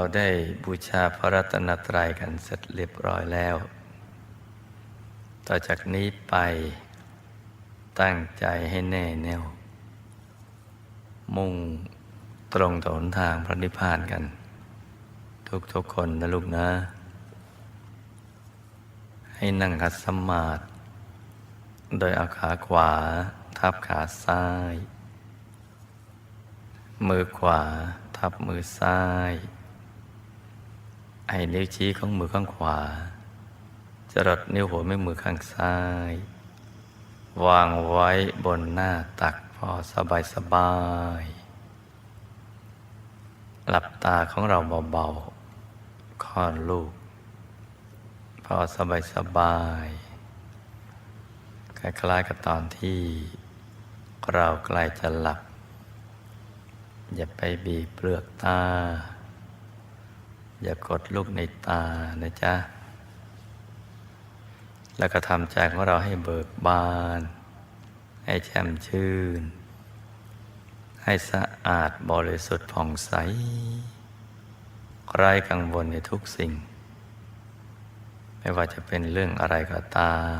เราได้บูชาพระรัตนตรัยกันเสร็จเรียบร้อยแล้ว ต่อจากนี้ไปตั้งใจให้แน่แน่ว มุ่งตรงต่อหนทางพระนิพพานกัน ทุกๆคนนะลูกนะ ให้นั่งคัดสมาธิโดยเอาขาขวา ทับขาซ้าย มือขวา ทับมือซ้าย ไอ้นิ้วชี้ของมือข้างขวา จรดนิ้วหัวแม่มือข้างซ้าย วางไว้บนหน้าตักพอสบายสบาย หลับตาของเราเบาๆค่อนลูก พอสบายสบายคล้ายๆกับตอนที่เราใกล้จะหลับ อย่าไปบีบเปลือกตา อย่ากดลูกในตานะจ๊ะ แล้วก็ทำใจของเราให้เบิกบาน ให้แช่มชื่น ให้สะอาดบริสุทธิ์ผ่องใสไร้กังวลในทุกสิ่ง ไม่ว่าจะเป็นเรื่องอะไรก็ตาม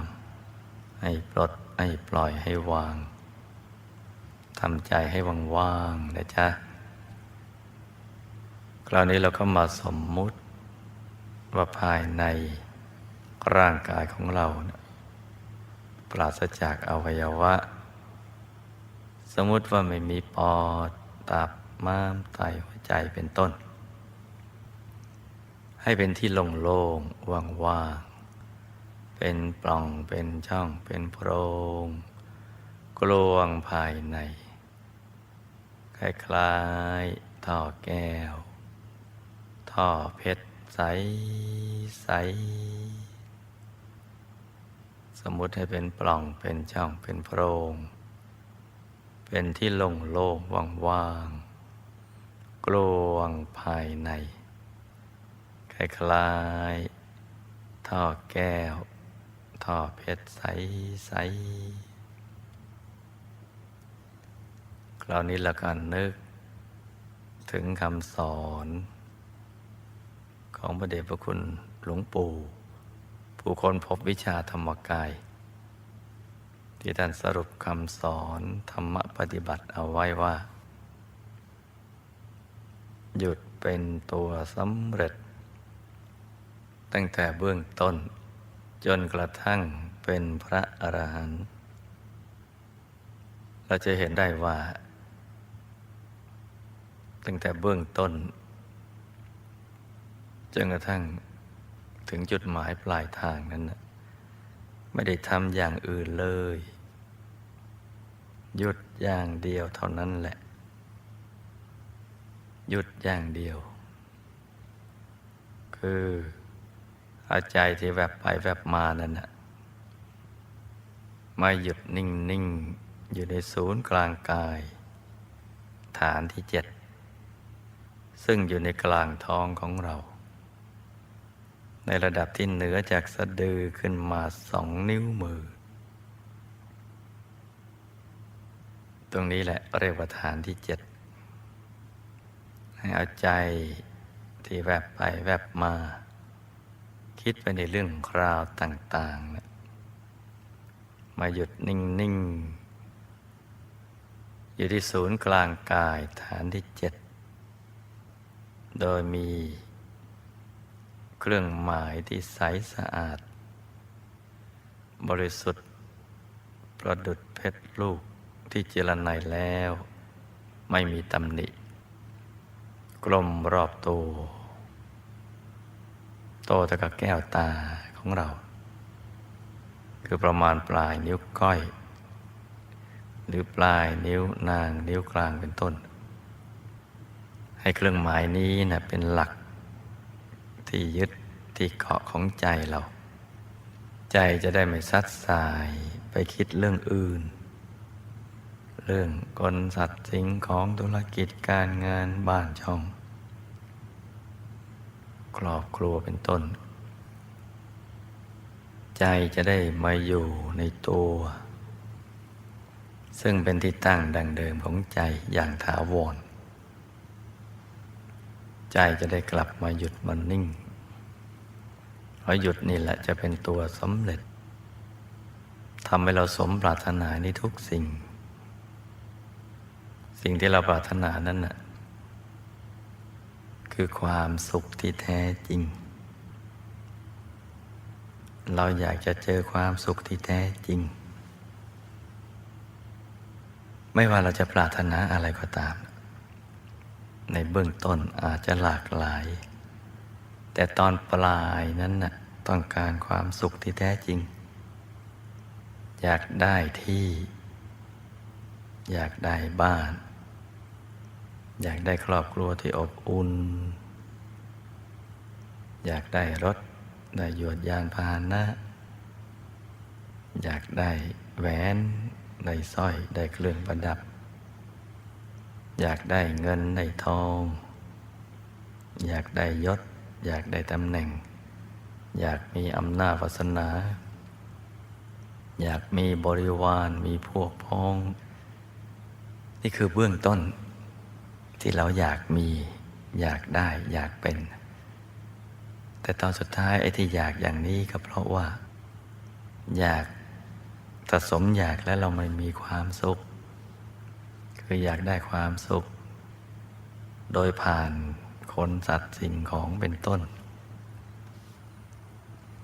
ให้ปลด ให้ปล่อยให้วางทำใจให้ว่างๆนะจ๊ะ คราวนี้เราก็มาสมมุติว่าภายในร่างกายของเรานะปราศจากอวัยวะ สมมติว่าไม่มีปอด ตับม้ามไตหัวใจเป็นต้น ให้เป็นที่โล่งๆว่างๆเป็นปล่องเป็นช่องเป็นโพรงกลวงภายใน คล้ายๆท่อแก้ว ท่อเพชรใสใส สมมุติให้เป็นปล่องเป็นช่องเป็นโพรง เป็นที่โล่งโล่งว่างว่างๆกลวงภายในคล้ายๆท่อแก้ว ท่อเพชรใสใสคราวนี้เราก็นึกถึงคำสอน ของพระเดชพระคุณหลวงปู่ ผู้คนพบวิชาธรรมกาย ที่ท่านสรุปคำสอนธรรมปฏิบัติเอาไว้ว่า หยุดเป็นตัวสำเร็จ ตั้งแต่เบื้องต้น จนกระทั่งเป็นพระอรหันต์เราจะเห็นได้ว่า ตั้งแต่เบื้องต้น จนกระทั่งถึงจุดหมายปลายทางนั้นนะไม่ได้ทำอย่างอื่นเลย หยุดอย่างเดียวเท่านั้นแหละ หยุดอย่างเดียว คือเอาใจที่แวบไปแวบมานั่นนะไม่หยุดนิ่งนิ่งอยู่ในศูนย์กลางกาย ฐานที่เจ็ด ซึ่งอยู่ในกลางท้องของเรา ในระดับที่เหนือจากสะดือขึ้นมาสองนิ้วมือ ตรงนี้แหละเรียกว่าฐานที่เจ็ดให้เอาใจที่แวบไปแวบมา คิดไปในเรื่องคราวต่างๆนะมาหยุดนิ่ง ๆ อยู่ที่ศูนย์กลางกายฐานที่เจ็ด โดยมี รื่องหมายที่ใสสะอาด บริสุทธิ์ ประดุดเพชรลูกที่เจรไนแล้ว ไม่มีตำหนิ กลมรอบตัวโตเท่ากับแก้วตาของเรา คือประมาณปลายนิ้วก้อยหรือปลายนิ้วนางนิ้วกลางเป็นต้น ให้เครื่องหมายนี้นะเป็นหลักที่ยึด ที่เกาะของใจเรา ใจจะได้ไม่ซัดสายไปคิดเรื่องอื่น เรื่องกลสัตว์สิ่งของธุรกิจการงานบ้านช่อง ครอบครัวเป็นต้น ใจจะได้มาอยู่ในตัว ซึ่งเป็นที่ตั้งดังเดิมของใจอย่างถาวรใจจะได้กลับมาหยุดมันนิ่ง ราะหยุดนี่แหละจะเป็นตัวสำเร็จทำให้เราสมปรารถนาในทุกสิ่ง สิ่งที่เราปรารถนานั้นน่ะคือความสุขที่แท้จริง เราอยากจะเจอความสุขที่แท้จริง ไม่ว่าเราจะปรารถนาอะไรก็ตาม ในเบื้องต้นอาจจะหลากหลาย แต่ตอนปลายนั้นน่ะต้องการความสุขที่แท้จริง อยากได้ที่ อยากได้บ้าน อยากได้ครอบครัวที่อบอุ่น อยากได้รถ ได้ยวดยานพาหนะ อยากได้แหวน ได้สร้อย ได้เครื่องประดับ อยากได้เงิน ได้ทอง อยากได้ยศ อยากได้ตำแหน่ง อยากมีอำนาจวาสนา อยากมีบริวารมีพวกพ้อง นี่คือเบื้องต้น ที่เราอยากมี อยากได้ อยากเป็น แต่ตอนสุดท้ายไอ้ที่อยากอย่างนี้ก็เพราะว่า อยากสะสมอยากแล้วเราไม่มีความสุข คืออยากได้ความสุข โดยผ่าน คนสัตว์สิ่งของเป็นต้น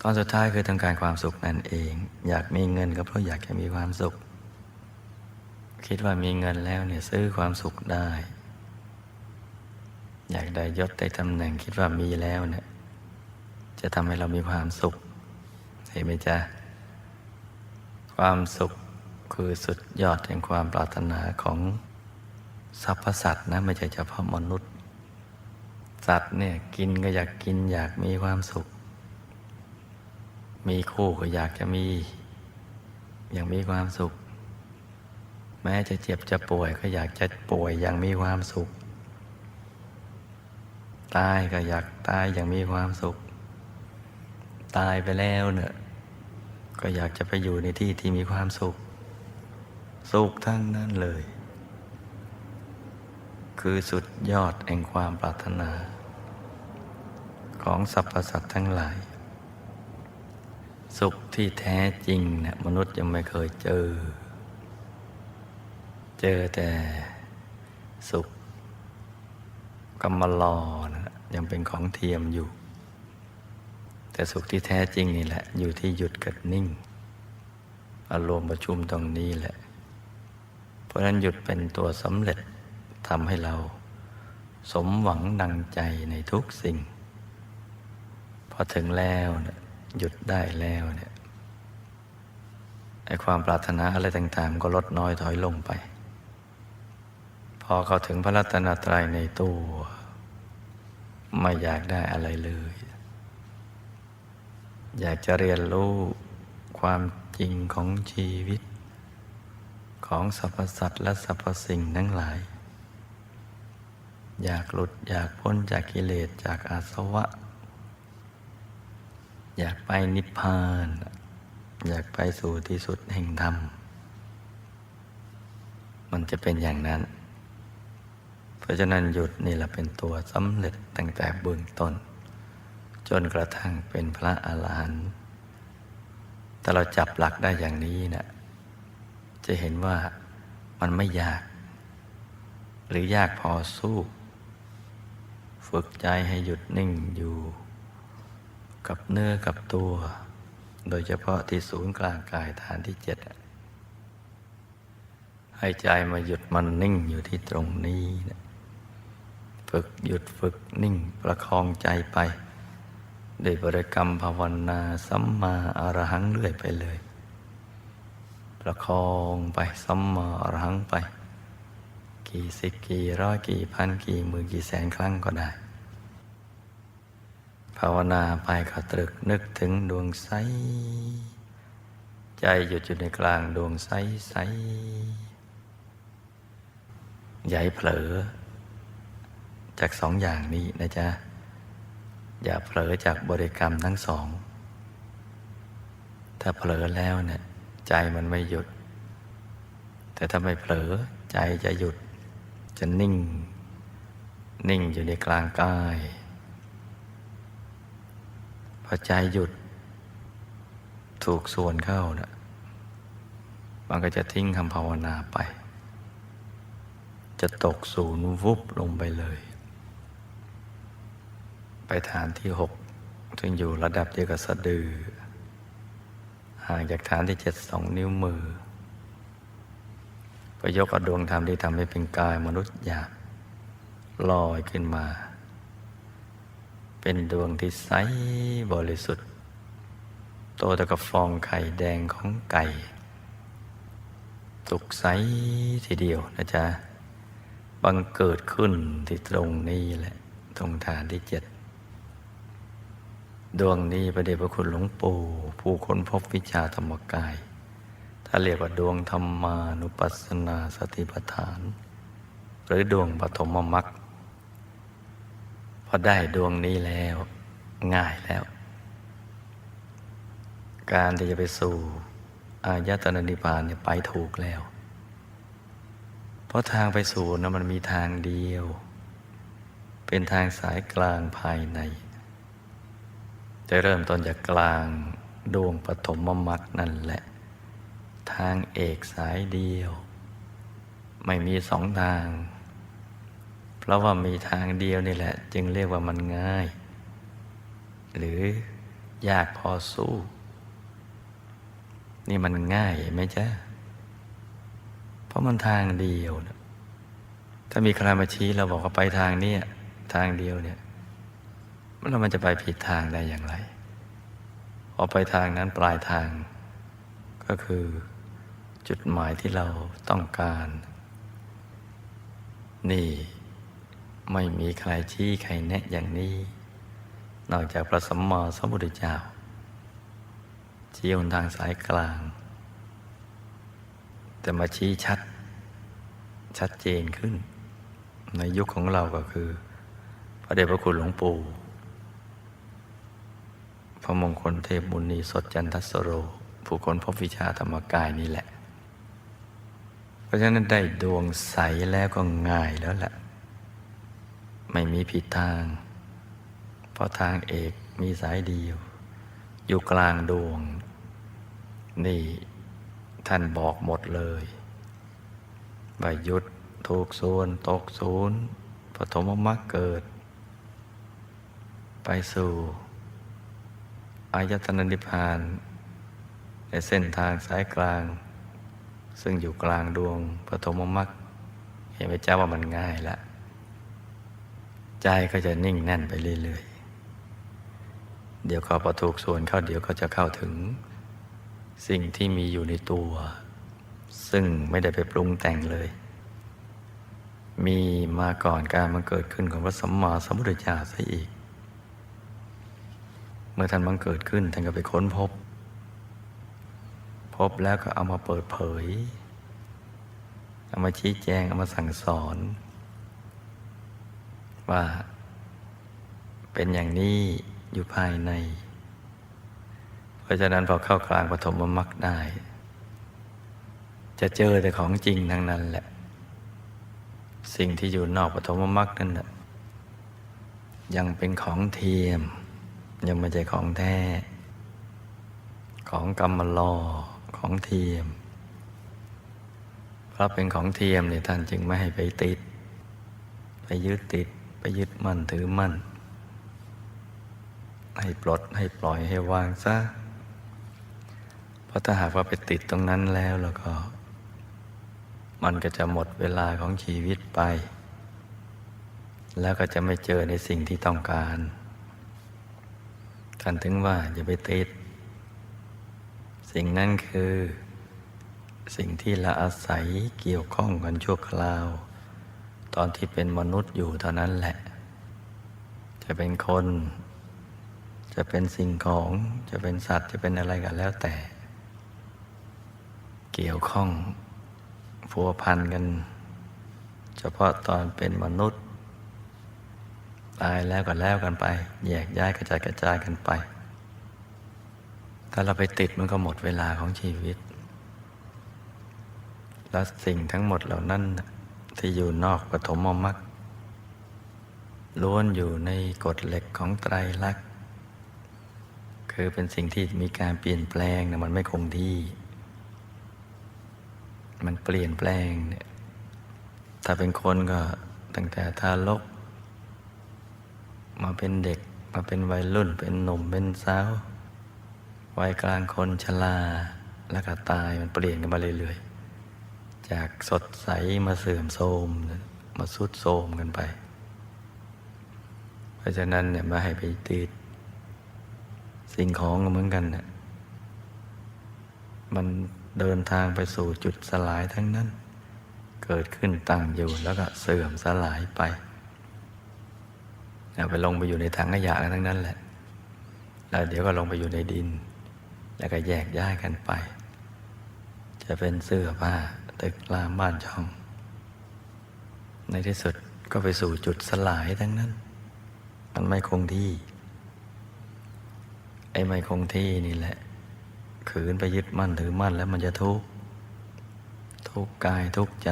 ตอนสุดท้ายคือต้องการความสุขนั่นเอง อยากมีเงินก็เพราะอยากจะมีความสุข คิดว่ามีเงินแล้วเนี่ยซื้อความสุขได้ อยากได้ยศได้ตำแหน่งคิดว่ามีแล้วเนี่ยจะทำให้เรามีความสุขเห็นไหมจ๊ะความสุขคือสุดยอดแห่งความปรารถนาของสรรพสัตว์นะ ไม่ใช่เฉพาะมนุษย์ สัตว์เนี่ยกินก็อยากกินอยากมีความสุข มีคู่ก็อยากจะมี อย่างมีความสุข แม้จะเจ็บจะป่วยก็อยากจะป่วยอย่างมีความสุข ตายก็อยากตายอย่างมีความสุข ตายไปแล้วเนี่ยก็อยากจะไปอยู่ในที่ที่มีความสุข สุขทั้งนั้นเลย คือสุดยอดแห่งความปรารถนา ของสรรพสัตว์ทั้งหลาย สุขที่แท้จริงเนี่ยมนุษย์ยังไม่เคยเจอ เจอแต่สุขกำมลอนะยังเป็นของเทียมอยู่ แต่สุขที่แท้จริงนี่แหละ อยู่ที่หยุดกับนิ่ง อารมณ์ประชุมตรงนี้แหละ เพราะฉะนั้นหยุดเป็นตัวสำเร็จทำให้เรา สมหวังดังใจในทุกสิ่ง พอถึงแล้วนี่ยหยุดได้แล้วเนี่ยไอความปรารถนาอะไรต่างๆมันก็ลดน้อยถอยลงไป พอเข้าถึงพระรัตนตรัยในตัวไม่อยากได้อะไรเลย อยากจะเรียนรู้ความจริงของชีวิต ของสรรพสัตว์และสรรพสิ่งทั้งหลาย อยากหลุดอยากพ้นจากกิเลสจากอาสวะ อยากไปนิพพาน อยากไปสู่ที่สุดแห่งธรรม มันจะเป็นอย่างนั้น เพราะฉะนั้นหยุดนี่แหละเป็นตัวสำเร็จตั้งแต่เบื้องต้น จนกระทั่งเป็นพระอาหารหันต์แต่เราจับหลักได้อย่างนี้นะจะเห็นว่ามันไม่ยาก หรือยากพอสู้ ฝึกใจให้หยุดนิ่งอยู่ กับเนื้อกับตัว โดยเฉพาะที่ศูนย์กลางกายฐานที่เจ็ดให้ใจมาหยุดมันนิ่งอยู่ที่ตรงนี้นะฝึกหยุดฝึกนิ่งประคองใจไปด้วยบริกรรมภาวนาสัมมาอรหังเรื่อยไปเลย ประคองไปสัมมาอรหังไป กี่สิบกี่ร้อยกี่พันกี่หมื่นกี่แสนครั้งก็ได้าวนาไปก็ตรึกนึกถึงดวงใส ใจหยุดอยู่ในกลางดวงใสใสอย่าให้เผลอ จากสองอย่างนี้นะจ๊ะ อย่าเผลอจากบริกรรมทั้งสอง ถ้าเผลอแล้วเนี่ยใจมันไม่หยุด แต่ถ้าไม่เผลอใจจะหยุด จะนิ่ง นิ่งอยู่ในกลางกาย พอใจหยุด ถูกส่วนเข้านะมันก็จะทิ้งคำภาวนาไป จะตกศูนย์วุบลงไปเลย ไปฐานที่หกซึ่งอยู่ระดับเดียวกับสะดือ ห่างจากฐานที่เจ็ดสองนิ้วมือก็ยกอดวงธรรมที่ทำให้เป็นกายมนุษย์หยาบลอยขึ้นมา เป็นดวงที่ใสบริสุทธิ์ โตเท่ากับฟองไข่แดงของไก่ สุกใสทีเดียวนะจ๊ะ บังเกิดขึ้นที่ตรงนี้แหละ ตรงฐานที่เจ็ด ดวงนี้ประเดชพระคุณหลวงปู่ผู้ค้นพบวิชาธรรมกาย ถ้าเรียกว่าดวงธรรมานุปัสสนาสติปัฏฐาน หรือดวงปฐมมรรค อได้ดวงนี้แล้ว ง่ายแล้ว การที่จะไปสู่อายตนะนิพพานเนี่ยไปถูกแล้ว เพราะทางไปสู่นะมันมีทางเดียว เป็นทางสายกลางภายใน จะเริ่มต้นจากกลางดวงปฐมมรรคนั่นแหละ ทางเอกสายเดียว ไม่มีสองทาง เพราะว่ามีทางเดียวนี่แหละ จึงเรียกว่ามันง่าย หรือยากพอสู้ นี่มันง่ายไหมจ๊ะ เพราะมันทางเดียวนะถ้ามีใครมาชี้เราบอกว่าไปทางนี้ทางเดียวเนี่ยแล้วมันจะไปผิดทางได้อย่างไรพอไปทางนั้นปลายทาง ก็คือจุดหมายที่เราต้องการ นี่ ไม่มีใครชี้ใครแนะอย่างนี้ นอกจากพระสัมมาสัมพุทธเจ้าชี้หนทางสายกลาง แต่มาชี้ชัด ชัดเจนขึ้น ในยุคของเราก็คือ พระเดชพระคุณหลวงปู่พระมงคลเทพมุญนีสดจันทสโร ผู้คนพบวิชาธรรมกายนี่แหละ เพราะฉะนั้นได้ดวงใสแล้วก็ง่ายแล้วแหละ ไม่มีผิดทาง เพราะทางเอกมีสายเดียว อยู่กลางดวง นี่ท่านบอกหมดเลยว่าหยุดถูกศูนย์ตกศูนย์ปฐมมรรคเกิด ไปสู่อายตนะนิพพาน ในเส้นทางสายกลาง ซึ่งอยู่กลางดวงปฐมมรรคเห็นไหมเจ้าว่ามันง่ายละ ใจก็จะนิ่งแน่นไปเรื่อยๆ เดี๋ยวเขาพอถูกส่วนเข้าเดี๋ยวก็จะเข้าถึง สิ่งที่มีอยู่ในตัว ซึ่งไม่ได้ไปปรุงแต่งเลย มีมาก่อนการมันเกิดขึ้นของพระสัมมาสัมพุทธเจ้าซะอีก เมื่อท่านบังเกิดขึ้นท่านก็ไปค้นพบ พบแล้วก็เอามาเปิดเผย เอามาชี้แจง เอามาสั่งสอน ว่า เป็นอย่างนี้อยู่ภายใน เพราะฉะนั้นพอเข้ากลางปฐมมรรคได้ จะเจอแต่ของจริงทั้งนั้นแหละ สิ่งที่อยู่นอกปฐมมรรคนั่นนะยังเป็นของเทียม ยังไม่ใช่ของแท้ ของกรรมลอของเทียม เพราะเป็นของเทียมเนี่ยท่านจึงไม่ให้ไปติด ไปยึดติด ไปยึดมั่นถือมั่น ให้ปลดให้ปล่อยให้วางซะ เพราะถ้าหากว่าไปติดตรงนั้นแล้วแล้วก็ มันก็จะหมดเวลาของชีวิตไป แล้วก็จะไม่เจอในสิ่งที่ต้องการ ท่านถึงว่าอย่าไปติด สิ่งนั้นคือ สิ่งที่ละอาศัยเกี่ยวข้องกันชั่วคราว ตอนที่เป็นมนุษย์อยู่เท่านั้นแหละ จะเป็นคน จะเป็นสิ่งของ จะเป็นสัตว์จะเป็นอะไรกันแล้วแต่ เกี่ยวข้องพัวพันกัน เฉพาะตอนเป็นมนุษย์ ตายแล้วก็แล้วกันไป แยกย้ายกระจายกระจายกันไป ถ้าเราไปติดมันก็หมดเวลาของชีวิต และสิ่งทั้งหมดเหล่านั้น ที่อยู่นอกปฐมมรรคล้วนอยู่ในกฎเหล็กของไตรลักษณ์คือเป็นสิ่งที่มีการเปลี่ยนแปลงนะมันไม่คงที่ มันเปลี่ยนแปลงเนี่ยถ้าเป็นคนก็ตั้งแต่ทารก มาเป็นเด็กมาเป็นวัยรุ่น เป็นหนุ่มเป็นสาววัยกลางคนชราแล้วก็ตายมันเปลี่ยนกันมาเรื่อยๆ จากสดใสมาเสื่อมโทรมมาสุดโทรมกันไป เพราะฉะนั้นเนี่ยมาให้ไปติด สิ่งของก็เหมือนกันเนี่ยมันเดินทางไปสู่จุดสลายทั้งนั้น เกิดขึ้นตั้งอยู่แล้วก็เสื่อมสลายไปไปลงไปอยู่ในถังขยะกันทั้งนั้นแหละ แล้วเดี๋ยวก็ลงไปอยู่ในดิน แล้วก็แยกย้ายกันไป จะเป็นเสื้อผ้า ตึกรามบ้านช่อง ในที่สุดก็ไปสู่จุดสลายทั้งนั้น มันไม่คงที่ ไอ้ไม่คงที่นี่แหละ ขืนไปยึดมั่นถือมั่นแล้วมันจะทุกข์ทุกข์กายทุกข์ใจ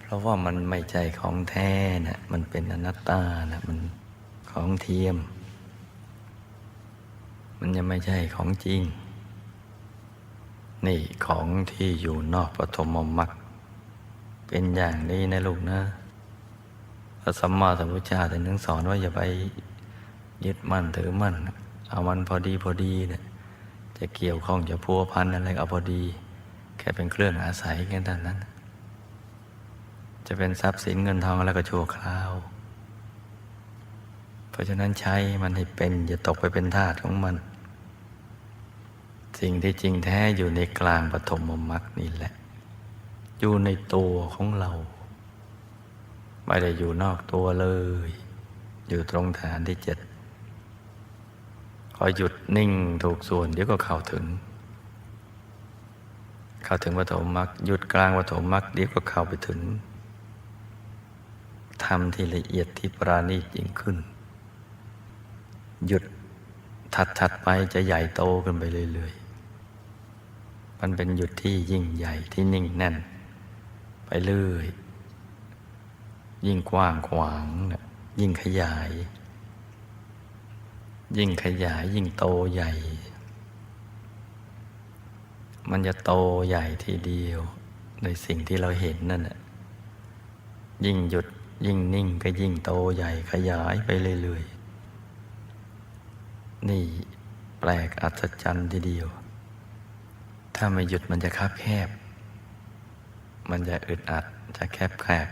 เพราะว่ามันไม่ใจของแท้นะมันเป็นอนัตตานะมันของเทียม มันยังไม่ใช่ของจริง นี่ของที่อยู่นอกปฐมมรรคเป็นอย่างนี้นะลูกนะพระสัมมาสัมพุทธเจ้าท่านนึงสอนว่าอย่าไปยึดมั่นถือมั่น เอามันพอดีพอดีเนี่ยจะเกี่ยวข้องจะพัวพันอะไรเอาพอดี แค่เป็นเครื่องอาศัยแค่นั้นนั้นจะเป็นทรัพย์สินเงินทองแล้วก็ชั่วคราว เพราะฉะนั้นใช้มันให้เป็น อย่าตกไปเป็นทาสของมัน สิ่งที่จริงแท้อยู่ในกลางปฐมมรรคนี่แหละ อยู่ในตัวของเรา ไม่ได้อยู่นอกตัวเลย อยู่ตรงฐานที่เจ็ดพอหยุดนิ่งถูกส่วนเดี๋ยวก็เข้าถึง เข้าถึงปฐมมรรคหยุดกลางปฐมมรรคเดี๋ยวก็เข้าไปถึงทำที่ละเอียดที่ปราณีตยิ่งขึ้น หยุดถัดๆไปจะใหญ่โตขึ้นไปเรื่อยๆ มันเป็นหยุดที่ยิ่งใหญ่ที่นิ่งแน่น ไปเรื่อย ยิ่งกว้างขวางยิ่งขยาย ยิ่งขยายยิ่งโตใหญ่ มันจะโตใหญ่ทีเดียวในสิ่งที่เราเห็นนั่นแหละยิ่งหยุดยิ่งนิ่งก็ยิ่งโตใหญ่ขยายไปเรื่อยๆ นี่แปลกอัศจรรย์ทีเดียว ถ้าไม่หยุดมันจะคับแคบ มันจะอึดอัดจะแคบแคบ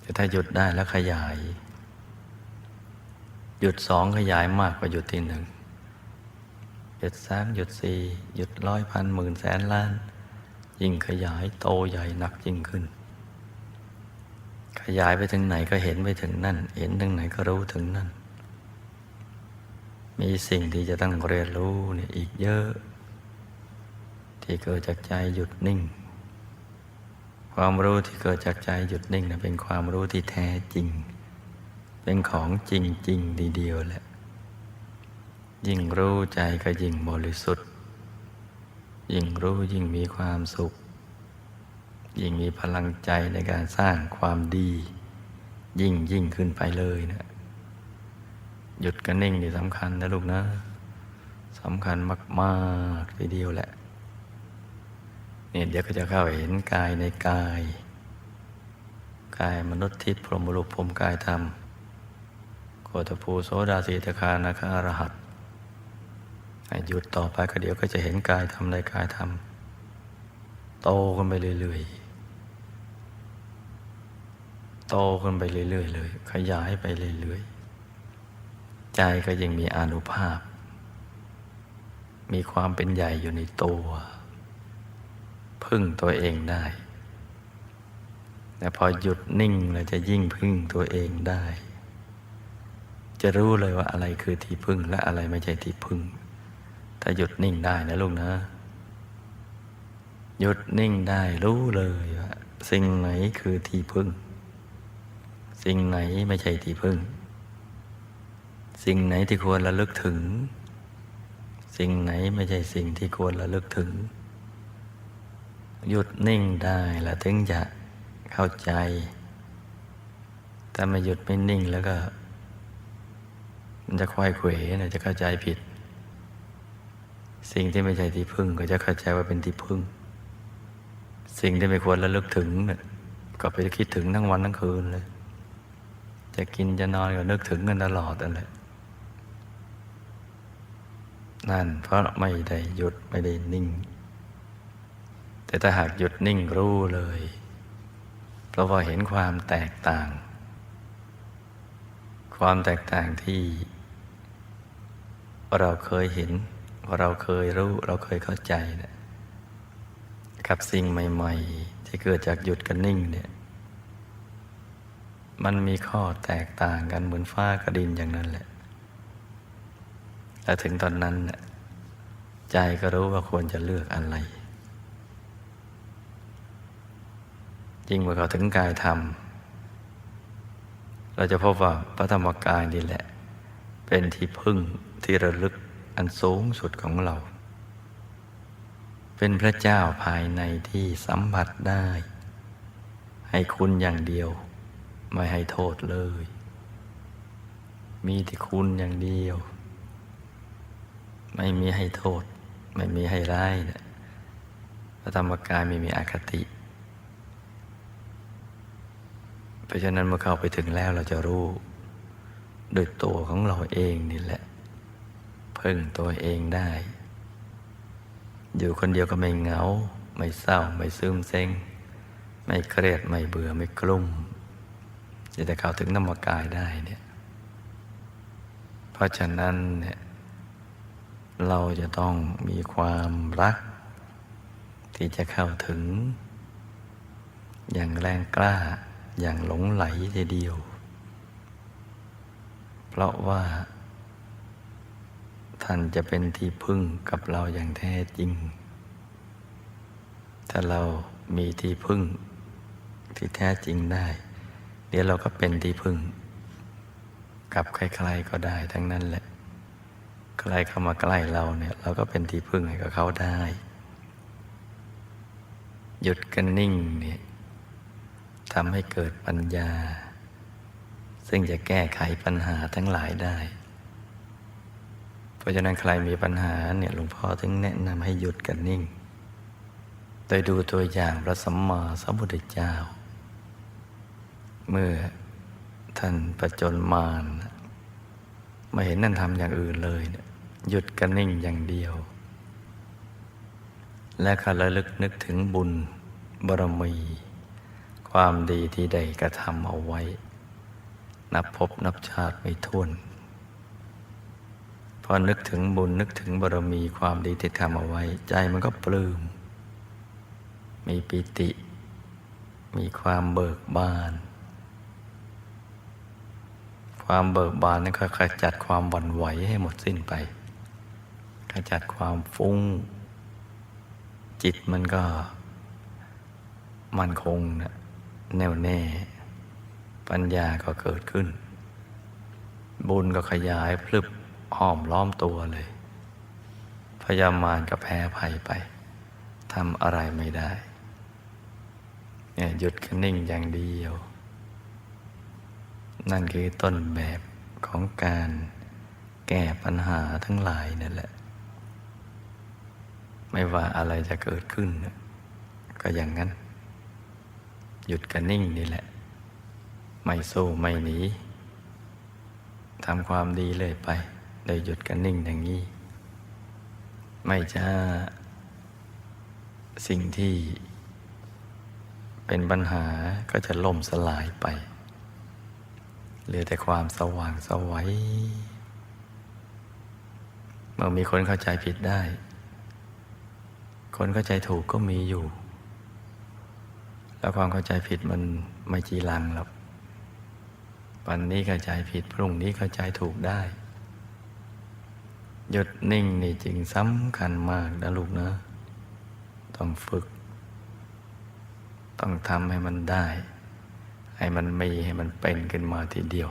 แต่ถ้าหยุดได้แล้วขยาย หยุดสองขยายมากกว่าหยุดที่หนึ่งหยุดสามหยุดสี่หยุดร้อยพันหมื่นแสนล้าน ยิ่งขยายโตใหญ่หนักยิ่งขึ้น ขยายไปถึงไหนก็เห็นไปถึงนั่น เห็นถึงไหนก็รู้ถึงนั่น มีสิ่งที่จะต้องเรียนรู้เนี่ยอีกเยอะ ที่เกิดจากใจหยุดนิ่ง ความรู้ที่เกิดจากใจหยุดนิ่งนะเป็นความรู้ที่แท้จริง เป็นของจริงจริงดีเดียวแหละ ยิ่งรู้ใจก็ยิ่งบริสุทธิ์ ยิ่งรู้ยิ่งมีความสุข ยิ่งมีพลังใจในการสร้างความดี ยิ่งยิ่งขึ้นไปเลยนะ หยุดกันนิ่งนี่สำคัญนะลูกนะสำคัญมากๆทีเดียวแหละเนี่ยเดี๋ยวก็จะเข้าเห็นกายในกาย กายมนุษย์ทิพย์พรหมรูปพรหมกายธรรมโคตภูโสดาสีตคานาคาอรหัตให้หยุดต่อไปก็เดี๋ยวก็จะเห็นกายธรรมในกายธรรมโตขึ้นไปเรื่อยๆโตขึ้นไปเรื่อยๆเลย ขยายไปเรื่อยๆ ใจก็ยังมีอนุภาพ มีความเป็นใหญ่อยู่ในตัว พึ่งตัวเองได้ แต่พอหยุดนิ่งเราจะยิ่งพึ่งตัวเองได้ จะรู้เลยว่าอะไรคือที่พึ่งและอะไรไม่ใช่ที่พึ่ง ถ้าหยุดนิ่งได้นะลูกนะ หยุดนิ่งได้รู้เลยว่าสิ่งไหนคือที่พึ่ง สิ่งไหนไม่ใช่ที่พึ่ง สิ่งไหนที่ควรระลึกถึง สิ่งไหนไม่ใช่สิ่งที่ควรระลึกถึง หยุดนิ่งได้แล้วถึงจะเข้าใจถ้าไม่หยุดไม่นิ่งแล้วก็ มันจะควายเขวนะจะเข้าใจผิด สิ่งที่ไม่ใช่ที่พึ่ง ก็จะเข้าใจว่าเป็นที่พึ่ง สิ่งที่ไม่ควรระลึกถึงเนี่ยก็ไปคิดถึงทั้งวันทั้งคืนเลย จะกินจะนอนก็นึกถึงกันตลอดนั่นแหละ นั่น เพราะไม่ได้หยุดไม่ได้นิ่ง แต่ถ้าหากหยุดนิ่งรู้เลย เพราะว่าเห็นความแตกต่าง ความแตกต่างที่ เราเคยเห็น เราเคยรู้ เราเคยเข้าใจนะกับสิ่งใหม่ ๆ ที่เกิดจากหยุดกับนิ่งเนี่ยมันมีข้อแตกต่างกันเหมือนฟ้ากับดินอย่างนั้นแหละ และถึงตอนนั้น ใจก็รู้ว่าควรจะเลือกอะไร ยิ่งเมื่อเขาถึงกายธรรม เราจะพบว่าพระธรรมกายนี่แหละ เป็นที่พึ่งที่ระลึกอันสูงสุดของเรา เป็นพระเจ้าภายในที่สัมผัสได้ ให้คุณอย่างเดียว ไม่ให้โทษเลย มีที่คุณอย่างเดียว ไม่มีให้โทษ ไม่มีให้ร้ายนะพระธรรมกายไม่มีอคติ เพราะฉะนั้นเมื่อเข้าไปถึงแล้วเราจะรู้โดยตัวของเราเองนี่แหละพึ่งตัวเองได้ อยู่คนเดียวก็ไม่เหงา ไม่เศร้า ไม่ซึมเซ็ง ไม่เครียด ไม่เบื่อ ไม่กลุ้มจะได้เข้าถึงธรรมกายได้เนี่ย เพราะฉะนั้นเนี่ย เราจะต้องมีความรัก ที่จะเข้าถึง อย่างแรงกล้าอย่างหลงไหลทีเดียว เพราะว่า ท่านจะเป็นที่พึ่งกับเราอย่างแท้จริง ถ้าเรามีที่พึ่ง ที่แท้จริงได้ เดี๋ยวเราก็เป็นที่พึ่ง กับใครๆก็ได้ทั้งนั้นแหละ ใครเข้ามาใกล้เราเนี่ย เราก็เป็นที่พึ่งให้กับเขาได้ หยุดกันนิ่งเนี่ยทำให้เกิดปัญญา ซึ่งจะแก้ไขปัญหาทั้งหลายได้ เพราะฉะนั้นใครมีปัญหาเนี่ยหลวงพ่อถึงแนะนำให้หยุดกันนิ่ง โดยดูตัวอย่างพระสัมมาสัมพุทธเจ้า เมื่อท่านประจนมารม่เห็นนั่นทำอย่างอื่นเลยเนี่ย หยุดกันนิ่งอย่างเดียว และก็ระลึกนึกถึงบุญบารมี ความดีที่ได้กระทำเอาไว้ นับพบนับชาติไม่ท้วน พอนึกถึงบุญนึกถึงบารมีความดีที่ทำเอาไว้ ใจมันก็ปลื้ม มีปิติ มีความเบิกบานความเบิกบานนั้นก็ขจัดความหวั่นไหวให้หมดสิ้นไป ขจัดความฟุ้ง จิตมันก็ มันคงนะแน่วแน่ ปัญญาก็เกิดขึ้น บุญก็ขยายพลึบห้อมล้อมตัวเลย พยามารก็แพ้ภัยไปทำอะไรไม่ได้เนี่ยหยุดกันนิ่งอย่างเดียว นั่นคือต้นแบบของการแก้ปัญหาทั้งหลายนั่นแหละ ไม่ว่าอะไรจะเกิดขึ้น ก็อย่างนั้น หยุดกันนิ่งนี่แหละ ไม่สู้ไม่หนีทำความดีเลยไป โดยหยุดกันนิ่งอย่างนี้ ไม่จะสิ่งที่เป็นปัญหาก็จะล่มสลายไป เหลือแต่ความสว่างสวัยเมื่อมีคนเข้าใจผิดได้ คนเข้าใจถูกก็มีอยู่ แล้วความเข้าใจผิดมันไม่จีรังหรอกวันนี้เข้าใจผิดพรุ่งนี้เข้าใจถูกได้ หยุดนิ่งนี่จริงสำคัญมากนะลูกนะ ต้องฝึก ต้องทำให้มันได้ ให้มันมีให้มันเป็นขึ้นมาทีเดียว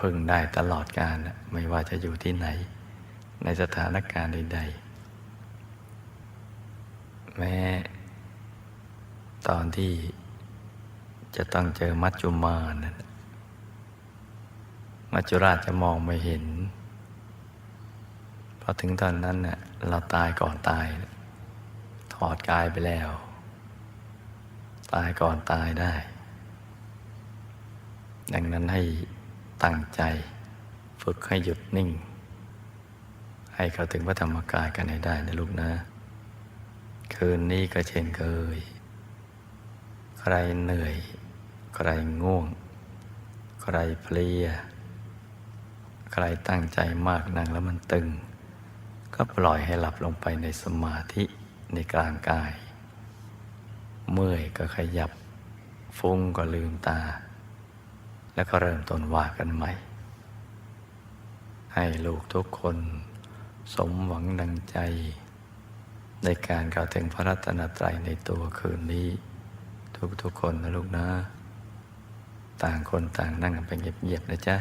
พึ่งได้ตลอดกาลไม่ว่าจะอยู่ที่ไหน ในสถานการณ์ใดๆ แม้ ตอนที่จะต้องเจอมัจจุมานะมัจจุราชจะมองไม่เห็น เพราะถึงตอนนั้นเน่ะเราตายก่อนตาย ถอดกายไปแล้ว ตายก่อนตายได้ ดังนั้นให้ตั้งใจ ฝึกให้หยุดนิ่ง ให้เขาถึงพระธรรมกายกันให้ได้นะลูกนะ คืนนี้ก็เช่นเคย ใครเหนื่อย ใครง่วง ใครเพลีย ใครตั้งใจมากนั่งแล้วมันตึง ก็ปล่อยให้หลับลงไปในสมาธิในกลางกาย เมื่อยก็ขยับ ฟุ้งก็ลืมตา แล้วก็เริ่มต้นว่ากันใหม่ ให้ลูกทุกคน สมหวังดังใจ ในการเข้าถึงพระรัตนตรัยในตัวคืนนี้ ทุกๆคนนะลูกนะ ต่างคนต่างนั่งกันไปเงียบๆนะจ๊ะ